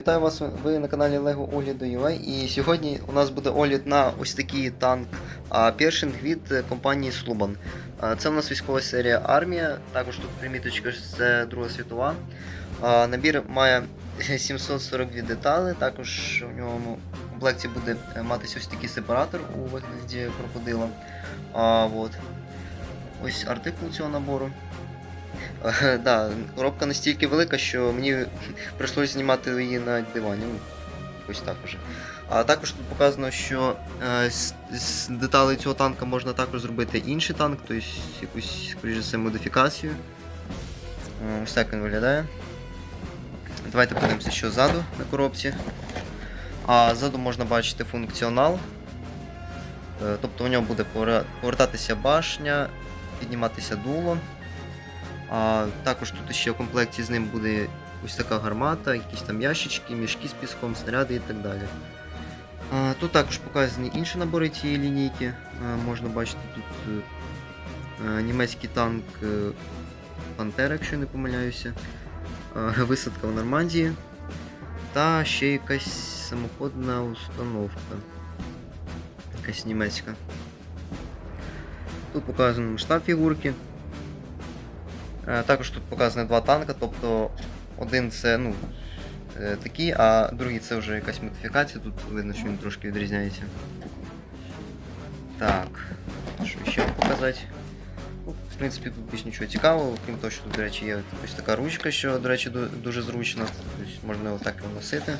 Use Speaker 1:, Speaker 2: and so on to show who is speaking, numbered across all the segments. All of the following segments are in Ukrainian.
Speaker 1: Вітаю вас, ви на каналі LEGO Огляду і сьогодні у нас буде огляд на ось такий танк Першинг від компанії Sluban. Це у нас військова серія Армія, також тут приміточка це Друга світова. Набір має 742 деталі, також у ньому в комплекті буде е, матися ось такий сепаратор у вигляді крокодила. Ось артикул цього набору. Да, коробка настільки велика, що мені прийшлося знімати її на дивані. Ось так уже. А також тут показано, що е, з, з деталей цього танка можна також зробити інший танк, тобто якусь, скоріше модифікацію. Е, Ось так він виглядає. Давайте подивимося, що ззаду на коробці. А ззаду можна бачити функціонал. Е, Тобто у нього буде повертатися башня, підніматися дуло. А також тут ще в комплекті з ним буде ось така гармата, якісь там ящички, мішки з піском, снаряди і так далі. А, тут також показані інші набори цієї лінійки. А, можна бачити тут е, е, німецький танк е, Пантера, якщо не помиляюся, а, висадка в Нормандії. Та ще якась самоходна установка. Якась німецька. Тут показано масштаб фігурки. Е, Також тут показані два танка, тобто один це ну, е, такий, а другий це вже якась модифікація, тут видно, що він трошки відрізняється. Так, що ще показати? Ну, в принципі, тут більш нічого цікавого, крім того, що тут, до речі, є ось така ручка, що, до речі, дуже зручно. Тобто можна його так і носити.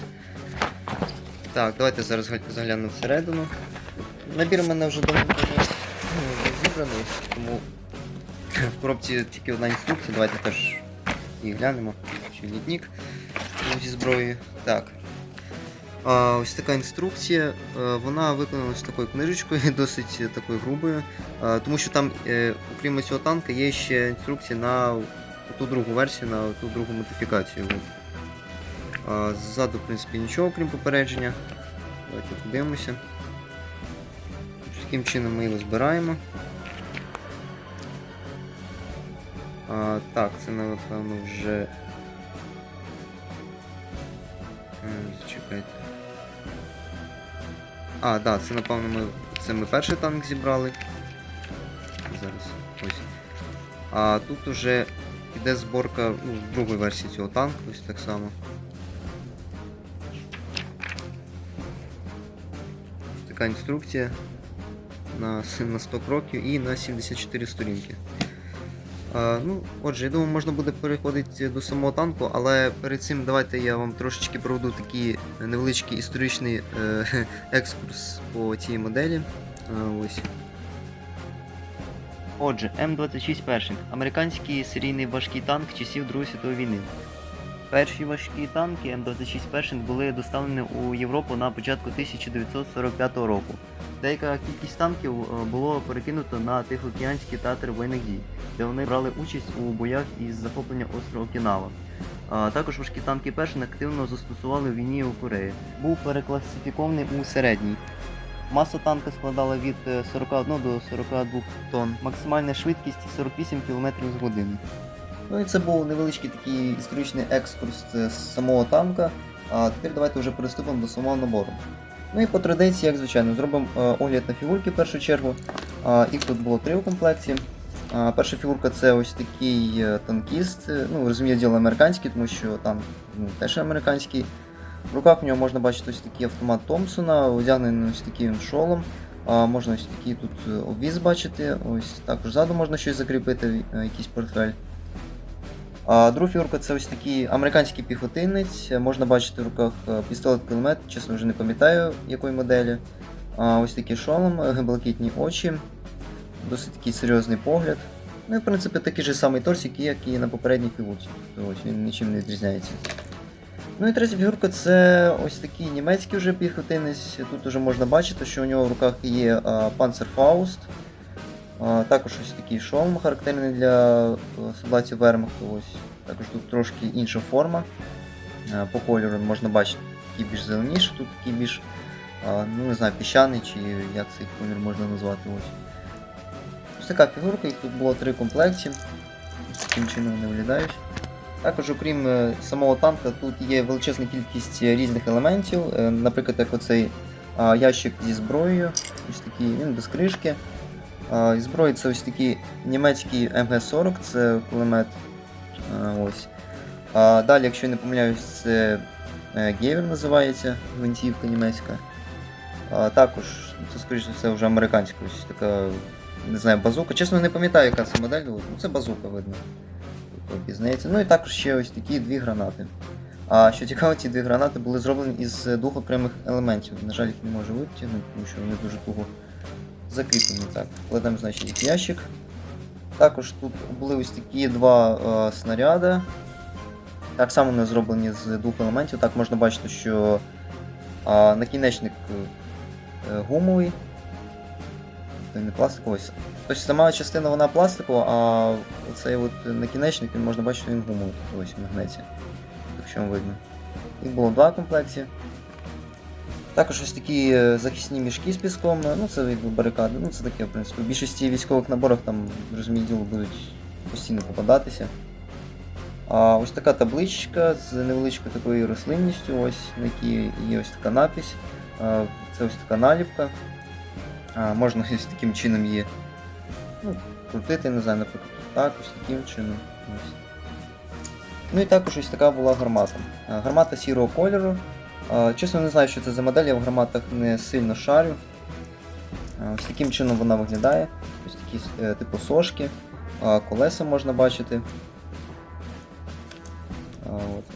Speaker 1: Так, давайте зараз заглянемо всередину. Набір у мене вже давно ну, зібраний, тому в коробці тільки одна інструкція, давайте теж її глянемо. Ще літнік зі зброєю. Так. А, ось така інструкція. Вона виконана ось такою книжечкою, досить такою грубою. Тому що там, е, окрім цього танка, є ще інструкція на ту другу версію, на ту другу модифікацію. Ззаду, в принципі, нічого, окрім попередження. Давайте подивимося. Таким чином ми його збираємо. А, так, це напевно вже. Е, Зачекайте. А, так, да, це напевно ми. Це ми перший танк зібрали. Зараз. Ось. А тут уже йде зборка ну, другої версії цього танку, ось так само. Така інструкція на, на 100 кроків і на 74 сторінки. А, ну, отже, я думаю, можна буде переходити до самого танку, але перед цим давайте я вам трошечки проведу такий невеличкий історичний е, екскурс по цій моделі. Е ось. Отже, М26 Першинг американський серійний важкий танк часів Другої світової війни. Перші важкі танки М26 Першинг були доставлені у Європу на початку 1945 року. Деяка кількість танків е, було перекинуто на Тихоокеанський театр воєнних дій, де вони брали участь у боях із захоплення острова Окінава. Також важкі танки Першин активно застосували в війні у Кореї. Був перекласифікований у середній. Маса танка складала від е, 41 до 42 тонн. Максимальна швидкість 48 км з години. Ну і це був невеличкий такий історичний екскурс е, з самого танка. А тепер давайте вже приступимо до самого набору. Ну і по традиції, як звичайно, зробимо е, огляд на фігурки в першу чергу. Їх тут було три у комплекті. Перша фігурка це ось такий е, танкіст. Ну, розуміє діло американський, тому що танк ну, теж американський. В руках в нього можна бачити ось такий автомат Томпсона, одягнений ось таким шолом. А, можна ось такий тут обвіз бачити. Ось також ззаду можна щось закріпити, якийсь портфель. Друга фігурка це ось такий американський піхотинець. Можна бачити в руках е, пістолет кулемет, чесно вже не пам'ятаю якої моделі. А, ось такий шолом, е, блакитні очі, досить такий серйозний погляд. Ну і в принципі такий же самий торсик, як і на попередній фігурці. Тобто ось він нічим не відрізняється. Ну і третя фігурка це ось такий німецький вже піхотинець. Тут вже можна бачити, що у нього в руках є. А, також ось такий шолом характерний для е, Вермахту. Ось. Також тут трошки інша форма. Е, По кольору можна бачити такий більш зеленіший, тут такий більш, ну не знаю, піщаний чи як цей колір можна назвати. Ось. Ось така фігурка, їх тут було три комплекті. Ось таким чином вони виглядають. Також, окрім е, самого танка, тут є величезна кількість різних елементів. Наприклад, як оцей ящик зі зброєю, ось такий, він без кришки. Із зброї це ось такий німецький МГ-40, це кулемет. Ось. А, далі, якщо я не помиляюсь, це е, Гевер називається, гвинтівка німецька. А, також, це, скоріш за все, вже американська ось така, не знаю, базука. Чесно, не пам'ятаю, яка це модель, ну це базука видно. Обізнається. Ну і також ще ось такі дві гранати. А що цікаво, ці дві гранати були зроблені із двох окремих елементів. На жаль, їх не можу витягнути, тому що вони дуже туго закріплені. Так, кладемо, значить, їх ящик. Також тут були ось такі два е, снаряди. Так само вони зроблені з двох елементів. Так можна бачити, що а, накінечник е, гумовий. Тобто не пластиковий. Тобто сама частина вона пластикова, а оцей от накінечник він можна бачити, він гумовий ось в магнеті. Якщо вам видно. Їх було два комплекті. Також ось такі е, захисні мішки з піском, ну це барикади, ну це таке, в принципі. В більшості військових наборах там, розумію, діло будуть постійно попадатися. А ось така табличка з невеличкою такою рослинністю, ось на якій є ось така напись. Це ось така наліпка. Можна ось таким чином її ну, крутити, не знаю, наприклад, так, ось таким чином. Ось. Ну і також ось така була гармата. Гармата сірого кольору. А, Чесно, не знаю, що це за модель, я в гарматах не сильно шарю. Ось таким чином вона виглядає. Ось такі е, типу сошки, колеса можна бачити.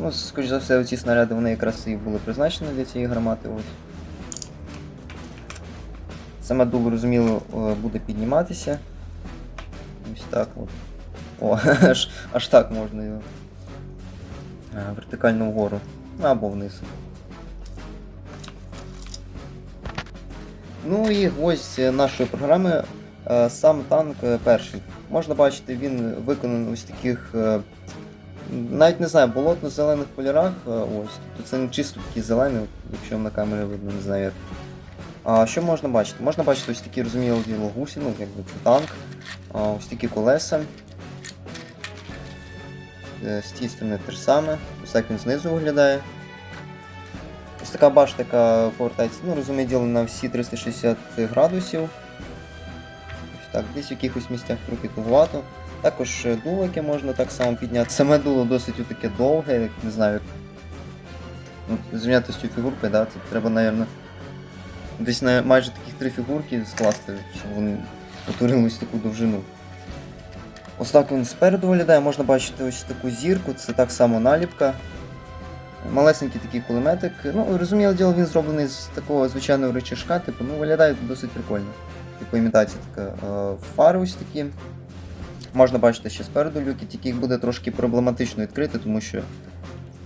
Speaker 1: Ну, скоріш за все, ці снаряди вони якраз і були призначені для цієї гармати. Саме дуло, розуміло, е, буде підніматися. Ось так от. О, аж, аж так можна його. е, Вертикально вгору. Ну, або вниз. Ну і ось нашої програми. е, Сам танк е, перший. Можна бачити, він виконаний ось таких. е, Навіть не знаю, болотно-зелених кольорах. Ось. Тобто це не чисто такі зелені, якщо на камері видно, не знаю як. А що можна бачити? Можна бачити ось такі розуміло діло ну якби це танк. Ось такі колеса. З тієї сторони те ж саме. Ось так він знизу виглядає. Така башта, яка повертається, ну, розуміє діло, на всі 360 градусів. Так, десь в якихось місцях трохи тугувато. Також дуло, яке можна так само підняти. Саме дуло досить таке довге, як не знаю, як. Ну, зрівняти з цією фігуркою, да, це треба, мабуть, десь на майже таких три фігурки скласти, щоб вони повторили таку довжину. Ось так він спереду виглядає, можна бачити ось таку зірку, це так само наліпка. Малесенький такий кулеметик. Ну, розуміло діло, він зроблений з такого звичайного речашка, типу, ну виглядає досить прикольно. Типу імітація така. Е, Фари ось такі. Можна бачити ще спереду люки, тільки їх буде трошки проблематично відкрити, тому що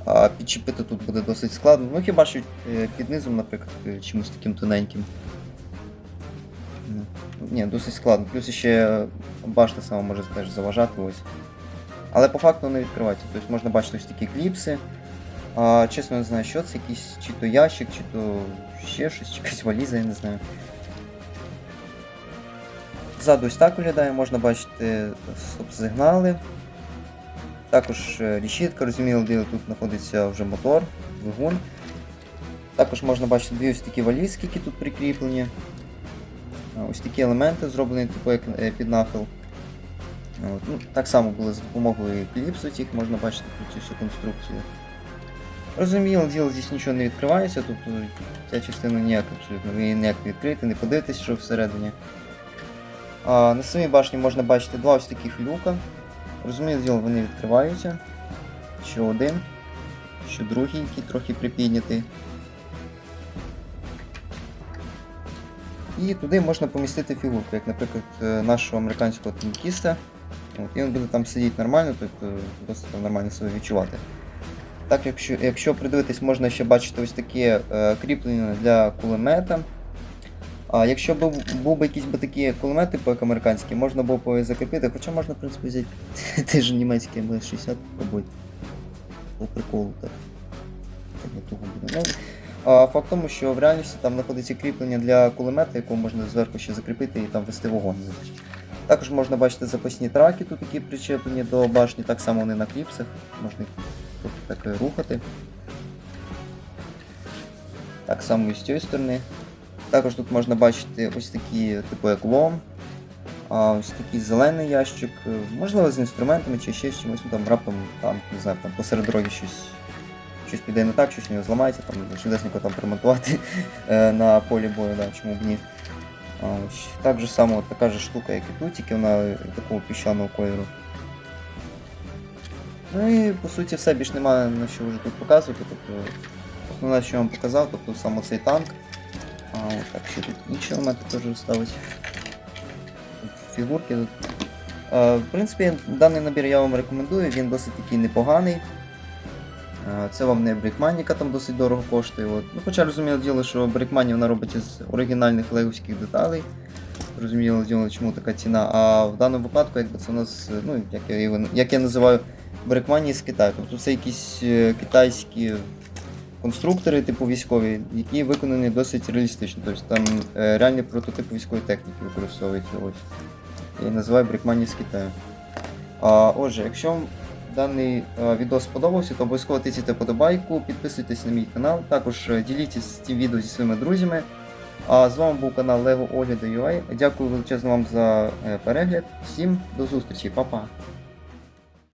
Speaker 1: а, підчепити тут буде досить складно. Ну хіба що е, під низом, наприклад, е, чимось таким тоненьким. Ну, Ні, досить складно. Плюс ще башта сама може теж заважати ось. Але по факту не відкривається. Тобто можна бачити ось такі кліпси. А, чесно не знаю, що це, якийсь чи то ящик, чи то ще щось, чи якась валіза, я не знаю. Ззаду ось так виглядає, можна бачити стоп-сигнали. Також е, решітка, розуміло, де тут знаходиться вже мотор, двигун. Також можна бачити дві ось такі валізки, які тут прикріплені. Ось такі елементи зроблені типу як е, під нахил. От. Ну, так само було за допомогою кліпсу цих можна бачити цю всю конструкцію. Розуміло, діло здесь нічого не відкривається, тобто ця частина ніяк абсолютно ви її ніяк не відкрити, не подивитесь, що всередині. А, на самій башні можна бачити два ось таких люка. Розуміло, діло, вони відкриваються. Ще один, ще другий, який трохи припіднятий. І туди можна помістити фігурку, як, наприклад, е, нашого американського танкіста. І він буде там сидіти нормально, тобто досить там нормально себе відчувати. Так, якщо, якщо придивитись, можна ще бачити ось таке е, кріплення для кулемета. А якщо б був би якийсь би такі кулемети, типу як американські, можна було б закріпити, хоча можна, в принципі, взяти теж німецький МС-60, мабуть. По приколу так. Ну, а, факт в тому, що в реальності там знаходиться кріплення для кулемета, якого можна зверху ще закріпити і там вести вогонь.
Speaker 2: Також можна бачити запасні траки, тут які причеплені до башні, так само вони на кліпсах, можна їх тут так рухати. Так само і з цієї сторони. Також тут можна бачити ось такі, типу як лом, а ось такий зелений ящик, е, можливо, з інструментами чи ще з чимось, ну там раптом там, не знаю, там посеред дороги щось, щось піде не так, щось нього зламається, там швидесенько там примонтувати е, на полі бою, да, чому б ні. А, Так же само така ж штука, як і тут, тільки вона такого піщаного кольору. Ну і по суті все більш немає на що вже тут показувати. Тобто, основне, що я вам показав, тобто саме цей танк. А, так, ще тут інші елементи теж ставить. Фігурки. А, в принципі, даний набір я вам рекомендую, він досить такий непоганий. А, Це вам не брикманіка, там досить дорого коштує. От. Ну, хоча розуміло діло, що Брикмані вона робить із оригінальних леговських деталей. Розуміло діло, чому така ціна. А в даному випадку, якби це у нас, ну, як я, його, як я називаю, Брикмані з Китаю. Тобто це якісь е, китайські конструктори, типу військові, які виконані досить реалістично. Тобто там е, реальні прототипи військової техніки використовуються. Ось. Я називаю Брикмані з Китаю. А, отже, якщо вам даний е, відео сподобався, то обов'язково тицяйте подобайку, підписуйтесь на мій канал, також діліться цим відео зі своїми друзями. А з вами був канал Lego Огляду.ua. Дякую величезно вам за е, перегляд. Всім до зустрічі, па-па!